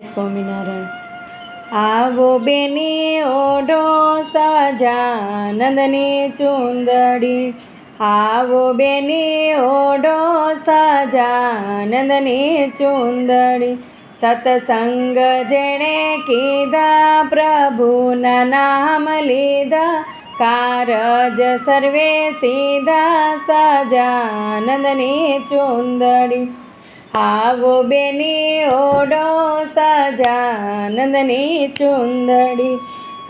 સ્વામિનારાયણ. આવો બેની ઓઢો, સજાનંદની ચુંદડી. આવો બેની ઓઢો, સજાનંદની ચુંદડી. સતસંગ જેણે કીધા, પ્રભુના નામ લીધા. કારજ સર્વે સીધા, સજાનંદની ચુંદડી. આવો બેની ઓડો સજાનંદની ચુંદડી.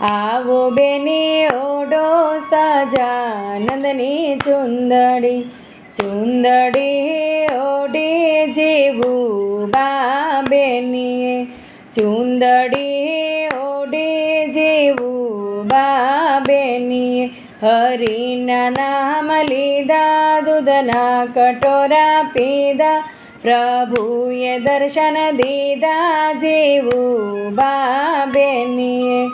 આવો બેની ઓડો સજાનંદની ચુંદડી. ચુંદડી ઓડી જેવું બાબેની ચુંદડી ઓડી જેવું બાબેની હરિના નામ લીધા, દૂધના કટોરા પીધા. પ્રભુએ દર્શન દીધા જેવું બા બેનીએ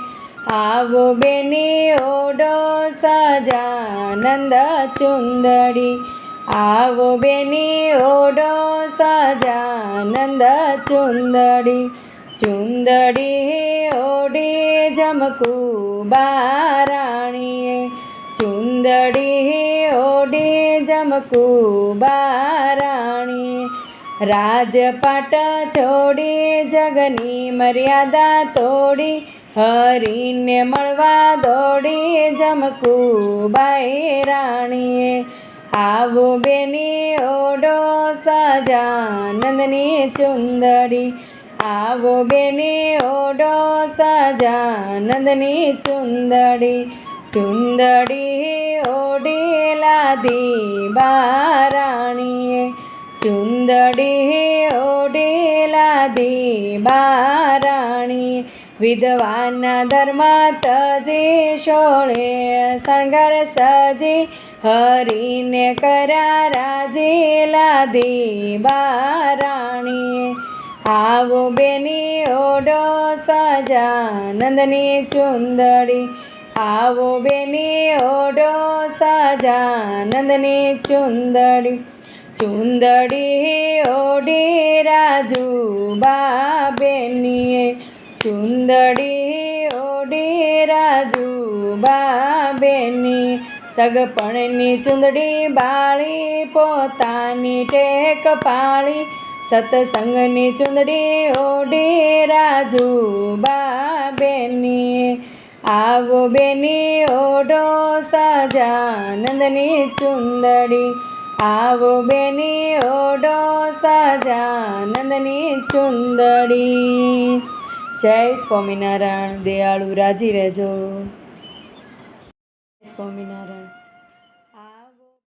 આવો બેની ઓડો સજાનંદ ચુંદડી. આવો બેની ઓડો સજાનંદ ચુંદડી. ચુંદડી ઓડી જમકુ બારાણીએ. ચુંદડી ઓડી જમકુ બારાણીએ. રાજપાટ છોડી, જગની મર્યાદા તોડી, હરીને મળવા દોડી જમકુબાઈ રાણીએ. આવો બેની ઓડો સજાનંદની ચુંદડી. આવો બેની ઓડો સજાનંદની ચુંદડી. ચુંદડી ઓડી લાધી બારાણીએ ચુંદડી ઓડેલા બારાણી વિધવાના ધર્મ તજે શોળે શણગાર સજી, હરીને કરા રાજી લાધી બારાણી આવો બેની ઓડો સજાનંદની ચુંદડી, આવો બેની ઓડો સજાનંદની ચુંદડી. ચુંદડી ઓડી રાજુ બાબેનીએ. ચુંદડી ઓડી રાજુ બાબેની સગપણની ચુંદડી બાળી, પોતાની ટેક પાળી. સતસંગની ચુંદડી ઓડી રાજુ બાબેની આવો બેની ઓઢો સજાનંદની ચુંદડી. આવો બેની ઓડો સજાનંદની ચુંદડી. જય સ્વામિનારાયણ દયાળુ રાજી રહેજો. સ્વામિનારાયણ.